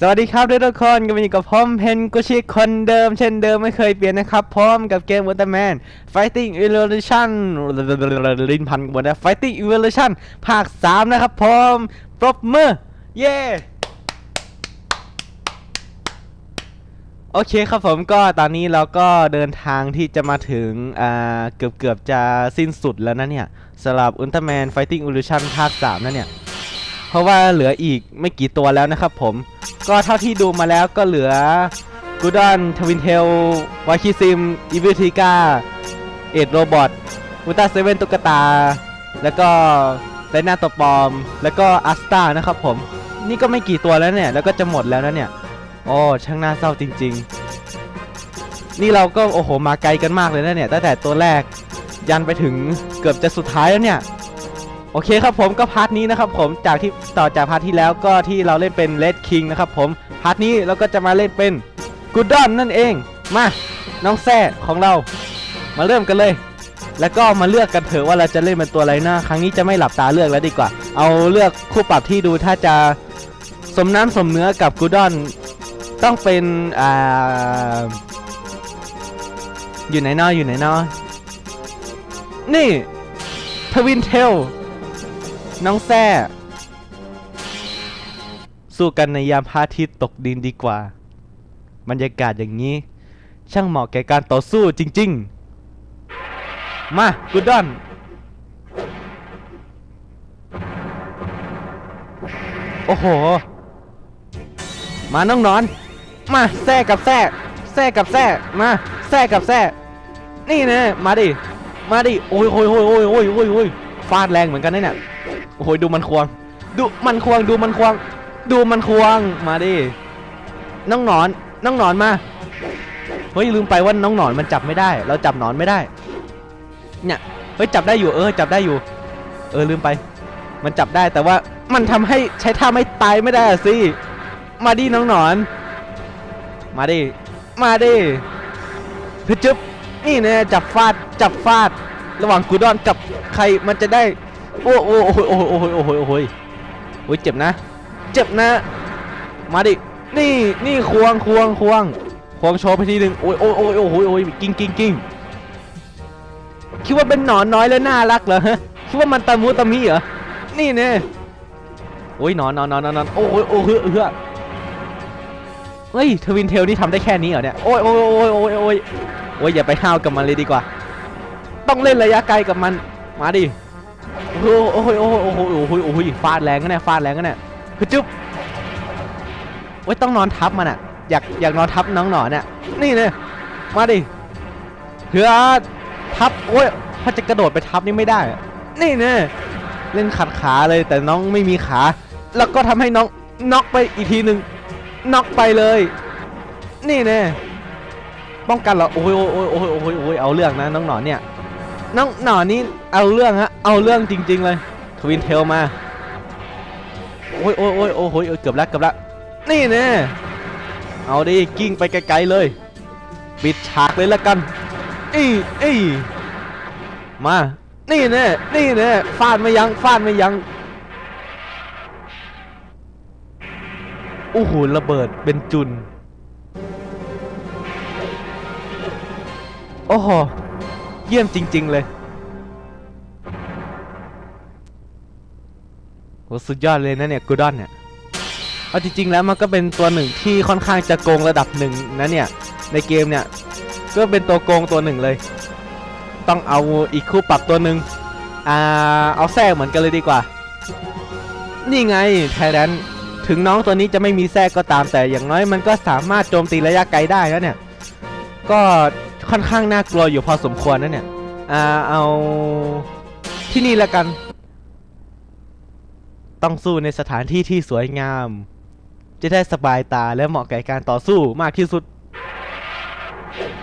สวัสดีครับทุกคนก็มาอยู่กับผมเพนกุชิคนเดิม เช่นเดิมไม่เคยเปลี่ยนนะครับ พร้อมกับเกม u l t r a m a n Fighting Evolution ลินพันกันหมดนะ Fighting Evolution ภาค 3 นะครับผมปรบมือ เย้โอเคครับผมก็ตอนนี้เราก็เดินทางที่จะมาถึงอ่าเกือบเกือบจะสิ้นสุดแล้วนะเนี่ยสำหรับ Ultraman Fighting Evolution ภาค 3นะเนี่ย เพราะว่าเหลืออีกไม่กี่ตัวแล้วนะครับผม ก็เท่าที่ดูมาแล้วก็เหลือกูดอนทวินเทลวาคิซิมอีวิทิก้าเอ็ดโรบอทอุลตาเซเว่นตุ๊กตา แล้วก็ไดนาตัวปลอม แล้วก็อัสตานะครับผม นี่ก็ไม่กี่ตัวแล้วเนี่ย แล้วก็จะหมดแล้วนะเนี่ย โอ้ ช่างน่าเศร้าจริง ๆ นี่เราก็โอ้โห มาไกลกันมากเลยนะเนี่ย ตั้งแต่ตัวแรกยันไปถึงเกือบจะสุดท้ายแล้วเนี่ย โอเคครับผมก็พาร์ทนี้นะครับผมจากที่ต่อจากพาร์ทที่แล้วก็ที่เราเล่นเป็นเลดคิงนะครับผมพาร์ทนี้เราก็จะมาเล่นเป็นกูดอนนั่นเองมาน้องแซ่ของเรา มาเริ่มกันเลย แล้วก็มาเลือกกันเถอะว่าเราจะเล่นเป็นตัวอะไรนะครั้งนี้จะไม่หลับตาเลือกแล้วดีกว่า เอาเลือกคู่ปรับที่ดูถ้าจะสมน้ำสมเนื้อกับกูดอนต้องเป็นอ่าอยู่ไหนนออยู่ไหนนอนี่ทวินเทล น้องแซ่สู้กันในยามพระอาทิตย์ตกดินดีกว่า บรรยากาศอย่างนี้ ช่างเหมาะแก่การต่อสู้จริง ๆ มากูดอน โอ้โห มาน้องนอน มาแซ่กับแซ่แซ่กับแซ่มาแซ่กับแซ่นี่นะมาดิ มาดิ โอ้ยโอ้ยโอ้ยโอ้ยโอ้ยโอ้ยฟาดแรงเหมือนกันนะเนี่ย โอ้โหดูมันควง ดูมันควงดูมันควง ดูมันควงมาดิน้องหนอนน้องหนอนมาเฮ้ยลืมไปว่าน้องหนอนมันจับไม่ได้ เราจับหนอนไม่ได้ เนี่ยเฮ้ยจับได้อยู่เออจับได้อยู่ เออลืมไป มันจับได้แต่ว่ามันทำให้ใช้ท่าไม่ตายไม่ได้สิ มาดิน้องหนอน มาดิ มาดิคือจึ๊บนี่นี่ยจับฟาดจับฟาด ระหว่างกูดอนกับใครมันจะได้ โอ้โอ้โอ้โหโอ้โหโอ้โหโอ้โหโอ้โหโอ้ยเจ็บนะ เจ็บนะ มาดิ นี่นี่ควงควงควงควงโชว์ไปทีหนึ่งโอ้ยโอ้ยโอ้ยโอ้โหโอ้ยกิ้งกิ้งกิ้งคิดว่าเป็นหนอนน้อยแล้วน่ารักเหรอฮะคิดว่ามันตะมูตะมีเหรอ นี่เนี่ยโอ้ยหนอนหนอนหนอนหนอนหนอนโอ้ยโอ้ยเฮ้ยเฮ้ยเฮ้ยทวินเทลนี่ทำได้แค่นี้เหรอเนี่ย โอ้ยโอ้ยโอ้ยโอ้ยโอ้ยโอ้ยอย่าไปห้าวกับมันเลยดีกว่า ต้องเล่นระยะไกลกับมัน มาดิ โอ้โหโอ้โหโอ้โหโอ้โหโอ้โหฟาดแรงกันแน่ฟาดแรงกันแน่คือจุ๊บโอ้ยต้องนอนทับมันอะ อยากอยากนอนทับน้องหนอนเนี่ยนี่เนี่ยมาดิเฮือทับโอ้ยถ้าจะกระโดดไปทับนี่ไม่ได้ นี่เนี่ยเล่นขัดขาเลยแต่น้องไม่มีขา แล้วก็ทำให้น้องน็อกไปอีกทีหนึ่งน็อกไปเลย นี่เนี่ยป้องกันเหรอโอ้ยโอ้ยโอ้ยโอ้ยโอ้ยโอ้ยเอาเรื่องนะน้องหนอนเนี่ย น้องหนอนนี่เอาเรื่องฮะ เอาเรื่องจริง ๆ เลย ทวินเทลมา โอ้ยโอ้ยโอ้ยโอ้โหเกือบแล้วเกือบแล้วนี่แน่เอาดิกิ้งไปไกลๆเลย ปิดฉากเลยละกันอีอีมา นี่แน่นี่แน่ฟาดไม่ยั้งฟาดไม่ยั้งโอ้โหระเบิดเป็นจุน โอ้โห เยี่ยมจริง ๆ เลยโหสุดยอดเลยนะเนี่ยกูดอนเนี่ยเอาจริงๆแล้วมันก็เป็นตัวหนึ่งที่ค่อนข้างจะโกงระดับหนึ่งนะเนี่ย ในเกมเนี่ย ก็เป็นตัวโกงตัวหนึ่งเลย ต้องเอาอีกคู่ปรับตัวหนึ่งอ่าเอาแทรกเหมือนกันเลยดีกว่า นี่ไงไทแลนถึงน้องตัวนี้จะไม่มีแทรกก็ตามแต่อย่างน้อยมันก็สามารถโจมตีระยะไกลได้แล้วเนี่ย ก็ ค่อนข้างน่ากลัวอยู่พอสมควรนะเนี่ย อ่า เอาที่นี่แล้วกัน ต้องสู้ในสถานที่ที่สวยงาม จะได้สบายตาและเหมาะแก่การต่อสู้มากที่สุด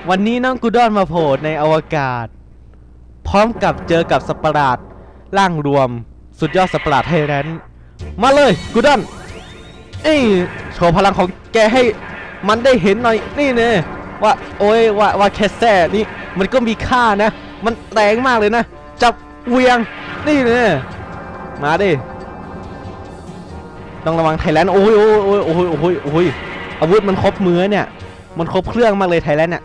วันนี้น้องกูดอนมาโผล่ในอวกาศ พร้อมกับเจอกับสปาราดร่างรวม สุดยอดสปาราดไทแลนมาเลยกูดอนเอ้ยโชว์พลังของแกให้มันได้เห็นหน่อยนี่เนี่ ว่าโอ้ยว่าว่าแคสแซ่นี่มันก็มีค่านะ มันแรงมากเลยนะ จับเวียงนี่เน่มาดิต้องระวังไทยแลนด์โอ้ยโอ้ยโอ้ยโอ้ยโอ้ยโอ้ยอาวุธมันครบมือเนี่ย มันครบเครื่องมากเลยไทยแลนด์เนี่ย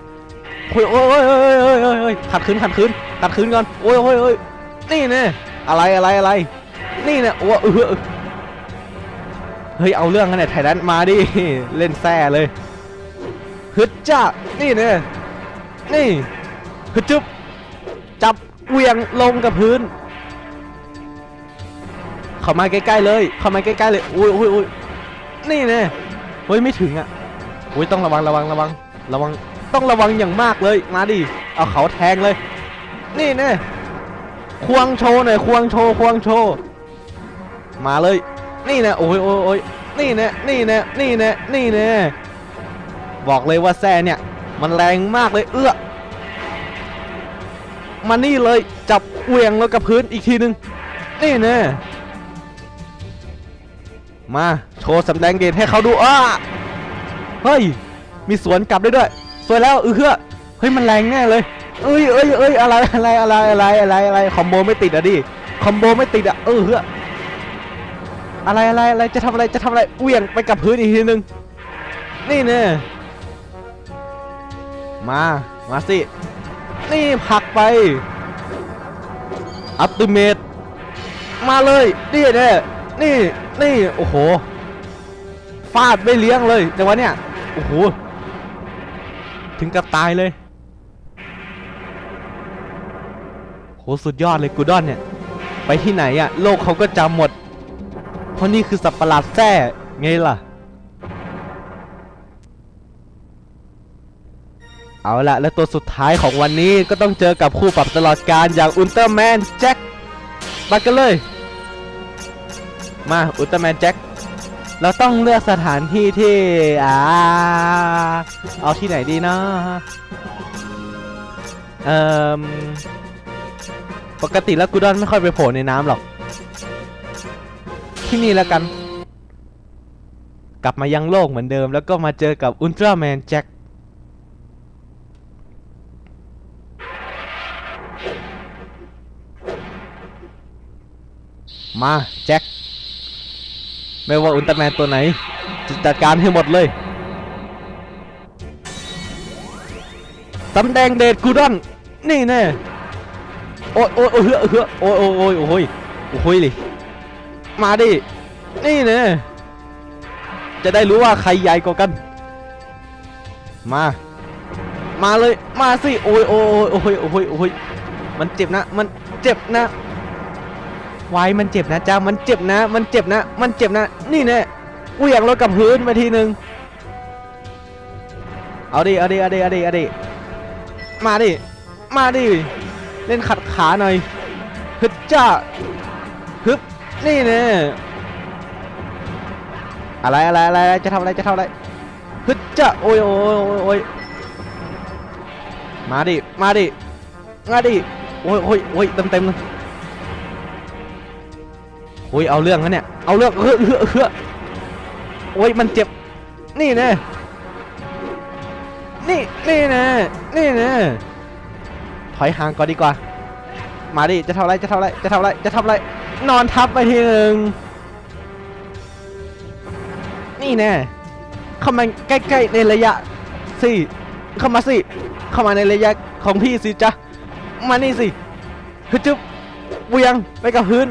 โอ้ยโอ้ยโอ้ยโอ้ยโอ้ยโอ้ยโอ้ยขัดขืนขัดขืนขัดขืนก่อนโอ้ยโอ้ยโอ้ยนี่เนี่ยอะไรอะไรอะไร นี่เนี่ยโอ้เออเฮ้ยเอาเรื่องกันเนี่ยไทยแลนด์มาดิเล่นแซ่เลย ฮึดจ้านี่เนี่ยนี่ฮึดจุ๊บจับเวียงลงกับพื้น เข้ามาใกล้ๆเลย เข้ามาใกล้ๆเลยอุ้ยอุ้ยอุ้ยนี่แน่เฮ้ยไม่ถึงอะอุ้ยต้องระวังระวังระวังระวังต้องระวังอย่างมากเลยมาดิเอาเขาแทงเลย นี่แน่ควงโชว์หน่อยควงโชว์ควงโชว์มาเลย นี่แน่โอ้ยโอ้ยโอ้ยนี่แน่นี่แน่นี่แน่นี่แน่ บอกเลยว่าแซ่เนี่ย มันแรงมากเลยเอื้อมานี่เลยจับเวียงแล้วกับพื้นอีกทีนึง นี่แน่มาโชว์สำแดงเดชให้เขาดูอ้าเฮ้ย มีสวนกลับได้ด้วย สวยแล้วเออเฮ้ยมันแรงแน่เลยเอ้ยเอ้ยเอ้ยอะไรอะไรอะไรอะไรอะไรอะไรคอมโบไม่ติดอะดิคอมโบไม่ติดอะเออเฮ้อะไรอะไรอะไรจะทำอะไรจะทำอะไรเวียงไปกับพื้นอีกทีนึงนี่เนี่ย มา มาสิ นี่ผักไป อัติเมตมาเลย นี่เนี่ยนี่ นี่ โอ้โห ฟาดไม่เลี้ยงเลยแต่ว่าเนี่ยโอ้โห ถึงกับตายเลย โห สุดยอดเลยกูดอนเนี่ย ไปที่ไหนอะโลกเขาก็จำหมด เพราะนี่คือสัตว์ประหลาดแท้ไงล่ะ เอาละและตัวสุดท้ายของวันนี้ก็ต้องเจอกับคู่ปรับตลอดการอย่างอุลตร้าแมนแจ็คมากันเลย มาอุลตร้าแมนแจ็คเราต้องเลือกสถานที่ที่อ่าเอาที่ไหนดีนะเอ่อปกติแล้วกูดอนไม่ค่อยไปโผล่ในน้ำหรอก ที่นี่แล้วกัน กลับมายังโลกเหมือนเดิม แล้วก็มาเจอกับอุลตร้าแมนแจ็ค มาแจ็คไม่ว่าอุลตร้าแมนตัวไหนจ,จัดการให้หมดเลยสำแดงเดชกูดอน นี่แน่โอ้ยโอ้ยโอ้ยเฮ้อเฮ้อโอ้ยโอ้ยโอ้ยโอ้ยโอ้ยลิมาดิ นี่แน่จะได้รู้ว่าใครใหญ่กว่ากัน มา มาเลย มาสิ โอ้ยโอ้ยโอ้ยโอ้ยโอ้ยมันเจ็บนะ มันเจ็บนะ ไว้มันเจ็บนะจ้ามันเจ็บนะ มันเจ็บนะ มันเจ็บนะ นี่แน่เหวี่ยงรถกับพื้นไปทีหนึ่งเอาดิ เอาดิ เอาดิ เอาดิ เอาดิ มาดิ มาดิ เล่นขัดขาหน่อยฮึดจ้าฮึบ นี่แน่อะไรอะไรอะไรอะไร จะทำอะไร จะทำอะไรฮึดจ้าโอ้ยโอ้ยโอ้ยโอ้ยมาดิ มาดิ มาดิ โอ้ยโอ้ยโอ้ยเต็มเต็มเลย โอ้ยเอาเรื่องนะเนี่ย เอาเรื่องเฮ้อเฮ้อเฮ้อโอ้ยมันเจ็บ นี่แน่นี่นี่แน่นี่แน่ถอยห่างก่อนดีกว่า มาดิ จะทำอะไร จะทำอะไร จะทำอะไร จะทำอะไร นอนทับไปทีหนึ่งนี่แน่เข้ามาใกล้ๆในระยะสิ เข้ามาสิ เข้ามาในระยะของพี่สิจ๊ะ มานี่สิฮึจึบเวียงไปกับพื้น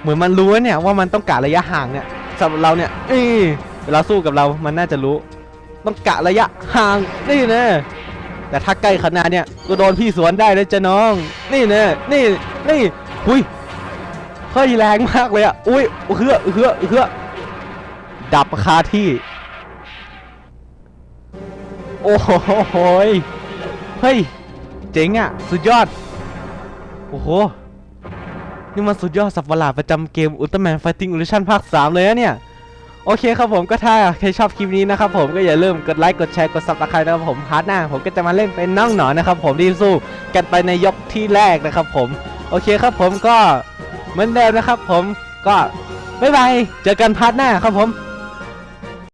เหมือนมันรู้เนี่ยว่ามันต้องกะระยะห่างเนี่ยสำหรับเราเนี่ยเอ้ยเวลาสู้กับเรามันน่าจะรู้ ต้องกะระยะห่างนี่นะแต่ถ้าใกล้ขนาดเนี่ยก็โดนพี่สวนได้เลยจ้ะน้อง นี่นะนี่นี่หุยเฮ้ยแรงมากเลยอะอุ้ยเฮือเฮือเฮือดับคาที่ โอ้โหเฮ้ยเจ๋งอะ สุดยอด โอ้โห นี่มันสุดยอดสับประหลาดประจำเกมอุลตร้าแมนไฟติ้งอุลชั่นภาค 3 เลยนะเนี่ย โอเคครับผมก็ถ้าใครชอบคลิปนี้นะครับผมก็อย่าลืมกดไลค์กดแชร์กดซับสไครต์นะครับผมพาร์ทหน้าผมก็จะมาเล่นเป็นน้องหนอนนะครับผมดีสู้กันไปในยกที่แรกนะครับผมโอเคครับผมก็เหมือนเดิมนะครับผมก็บ๊ายบายเจอกันพาร์ทหน้าครับผม